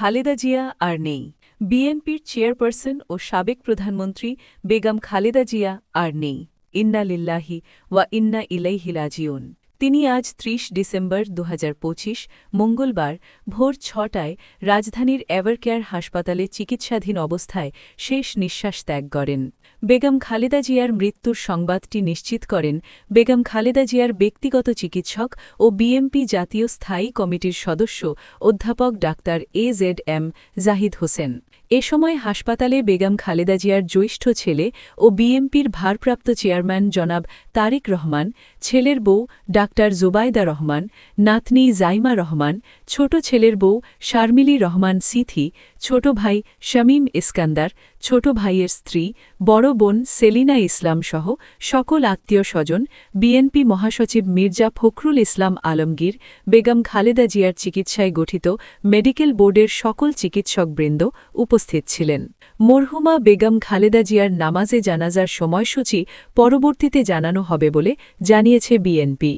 খালেদা জিয়া আর নেই। বিএনপির চেয়ারপারসন ও সাবেক প্রধানমন্ত্রী বেগম খালেদা জিয়া আর নেই। ইন্না লিল্লাহি ওয়া ইন্না ইলাইহি রাজিউন। তিনি আজ ৩০ ডিসেম্বর দু হাজার পঁচিশ, মঙ্গলবার, ভোর ছটায় রাজধানীর এভারকেয়ার হাসপাতালে চিকিৎসাধীন অবস্থায় শেষ নিঃশ্বাস ত্যাগ করেন। বেগম খালেদা জিয়ার মৃত্যুর সংবাদটি নিশ্চিত করেন বেগম খালেদা জিয়ার ব্যক্তিগত চিকিৎসক ও বিএমপি জাতীয় স্থায়ী কমিটির সদস্য অধ্যাপক doctor A Z M Zahid Hossain. এ সময় হাসপাতালে বেগম খালেদা জিয়ার জ্যৈষ্ঠ ছেলে ও বিএমপির ভারপ্রাপ্ত চেয়ারম্যান জনাব তারেক রহমান, ছেলের বউ ডাক্তার জোবায়দা রহমান, নাতনি জাইমা রহমান, ছোট ছেলের বউ শারমিলি রহমান সিথি, ছোট ভাই শামীম ইস্কান্দার, ছোট ভাইয়ের স্ত্রী, বড় বোন সেলিনা ইসলাম সহ সকল আত্মীয় স্বজন, বিএনপি মহাসচিব মির্জা ফখরুল ইসলাম আলমগীর, বেগম খালেদা জিয়ার চিকিৎসায় গঠিত মেডিকেল বোর্ডের সকল চিকিৎসকবৃন্দ উপস্থিত ছিলেন। মরহুমা বেগম খালেদা জিয়ার নামাজে জানাজার সময়সূচি পরবর্তীতে জানানো হবে বলে জানিয়েছে বিএনপি।